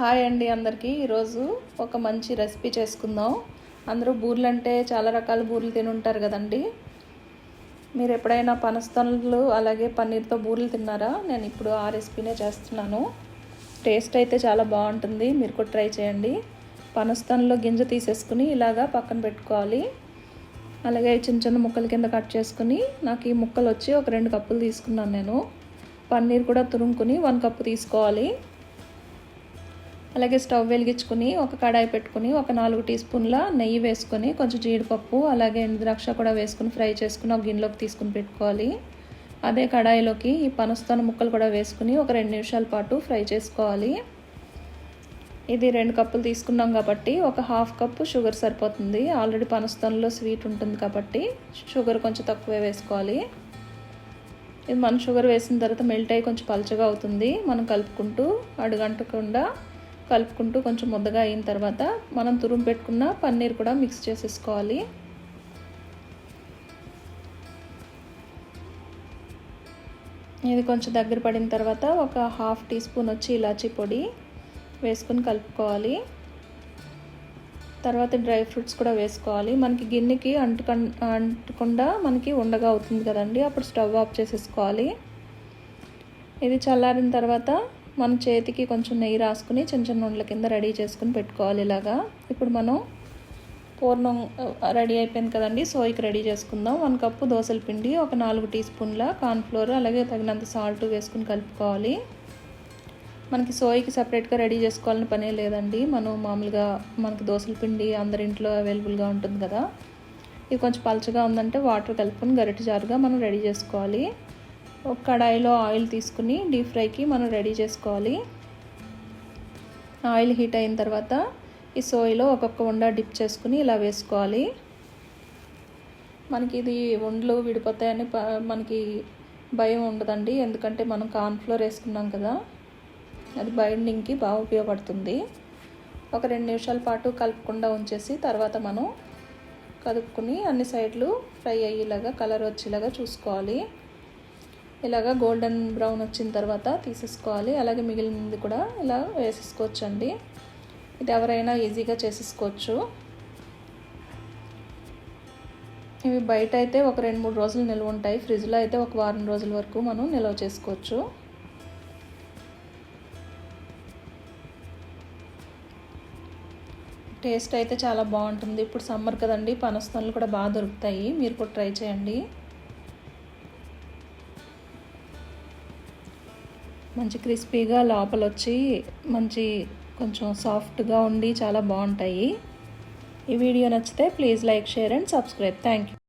Hi అండి అందరికీ. ఈరోజు ఒక మంచి రెసిపీ చేసుకుందాం. అందరూ బూరెలు అంటే చాలా రకాల బూరెలు తిని ఉంటారు కదండి. మీరు ఎప్పుడైనా పనస్తనులు అలాగే పన్నీర్తో బూరెలు తిన్నారా? నేను ఇప్పుడు ఆ రెసిపీనే చేస్తున్నాను. టేస్ట్ అయితే చాలా బాగుంటుంది. మీరు కూడా ట్రై చేయండి. పనస్తనులో గింజ తీసేసుకుని ఇలాగా పక్కన పెట్టుకోవాలి. అలాగే చిన్న చిన్న ముక్కల కింద కట్ చేసుకుని నాకు ఈ ముక్కలు వచ్చి ఒక రెండు కప్పులు తీసుకున్నాను నేను. పన్నీర్ కూడా తురుముకుని వన్ కప్పు తీసుకోవాలి. అలాగే స్టవ్ వెలిగించుకుని ఒక కడాయి పెట్టుకుని ఒక నాలుగు టీ స్పూన్ల నెయ్యి వేసుకొని కొంచెం జీడిపప్పు అలాగే ద్రాక్ష కూడా వేసుకుని ఫ్రై చేసుకుని ఒక గిన్నెలోకి తీసుకుని పెట్టుకోవాలి. అదే కడాయిలోకి ఈ పనస్తాన ముక్కలు కూడా వేసుకుని ఒక రెండు నిమిషాల పాటు ఫ్రై చేసుకోవాలి. ఇది రెండు కప్పులు తీసుకున్నాం కాబట్టి ఒక హాఫ్ కప్పు షుగర్ సరిపోతుంది. ఆల్రెడీ పనస్తానలో స్వీట్ ఉంటుంది కాబట్టి షుగర్ కొంచెం తక్కువే వేసుకోవాలి. ఇది మనం షుగర్ వేసిన తర్వాత మెల్ట్ అయ్యి కొంచెం పలుచగా అవుతుంది. మనం కలుపుకుంటూ అడుగంటకుండా కలుపుకుంటూ కొంచెం ముద్దగా అయిన తర్వాత మనం తురుము పెట్టుకున్న పన్నీర్ కూడా మిక్స్ చేసేసుకోవాలి. ఇది కొంచెం దగ్గర పడిన తర్వాత ఒక హాఫ్ టీ స్పూన్ వచ్చి ఇలాచీ పొడి వేసుకుని కలుపుకోవాలి. తర్వాత డ్రై ఫ్రూట్స్ కూడా వేసుకోవాలి. మనకి గిన్నెకి అంటుక అంటకుండా మనకి ఉండగా అవుతుంది కదండి అప్పుడు స్టవ్ ఆఫ్ చేసేసుకోవాలి. ఇది చల్లారిన తర్వాత మన చేతికి కొంచెం నెయ్యి రాసుకుని చిన్న చిన్న ఉండల కింద రెడీ చేసుకుని పెట్టుకోవాలి ఇలాగా. ఇప్పుడు మనం పూర్ణం రెడీ అయిపోయింది కదండి సోయికి రెడీ చేసుకుందాం. వన్ కప్పు దోశల పిండి ఒక నాలుగు టీ స్పూన్ల కార్న్ఫ్లోర్ అలాగే తగినంత సాల్ట్ వేసుకుని కలుపుకోవాలి. మనకి సోయికి సపరేట్గా రెడీ చేసుకోవాలని పనే లేదండి. మనం మామూలుగా మనకి దోశల పిండి అందరి ఇంట్లో అవైలబుల్గా ఉంటుంది కదా. ఇది కొంచెం పలచగా ఉందంటే వాటర్ కలుపుకొని గరిటె జారుగా మనం రెడీ చేసుకోవాలి. ఒక కడాయిలో ఆయిల్ తీసుకుని డీప్ ఫ్రైకి మనం రెడీ చేసుకోవాలి. ఆయిల్ హీట్ అయిన తర్వాత ఈ సోయిలో ఒక్కొక్క ఉండ డిప్ చేసుకుని ఇలా వేసుకోవాలి. మనకి ఇది వండ్లు విడిపోతాయని మనకి భయం ఉండదండి. ఎందుకంటే మనం కార్న్ఫ్లోర్ వేసుకున్నాం కదా అది బైండింగ్కి బాగా ఉపయోగపడుతుంది. ఒక రెండు నిమిషాల పాటు కలుపుకుండా ఉంచేసి తర్వాత మనం కలుపుకుని అన్ని సైడ్లు ఫ్రై అయ్యేలాగా కలర్ వచ్చేలాగా చూసుకోవాలి. ఇలాగా గోల్డెన్ బ్రౌన్ వచ్చిన తర్వాత తీసేసుకోవాలి. అలాగే మిగిలినది కూడా ఇలా వేసేసుకోవచ్చు అండి ఇది ఎవరైనా ఈజీగా చేసేసుకోవచ్చు. ఇవి బయట అయితే ఒక రెండు మూడు రోజులు నిల్వ ఉంటాయి. ఫ్రిడ్జ్లో అయితే ఒక వారం రోజుల వరకు మనం నిల్వ చేసుకోవచ్చు. టేస్ట్ అయితే చాలా బాగుంటుంది. ఇప్పుడు సమ్మర్ కదండి పనస్తనలు కూడా బాగా దొరుకుతాయి. మీరు కూడా ట్రై చేయండి. మంచి క్రిస్పీగా లోపల వచ్చి మంచి కొంచెం సాఫ్ట్గా ఉండి చాలా బాగుంటాయి ఈ వీడియో నచ్చితే please like share and subscribe. Thank you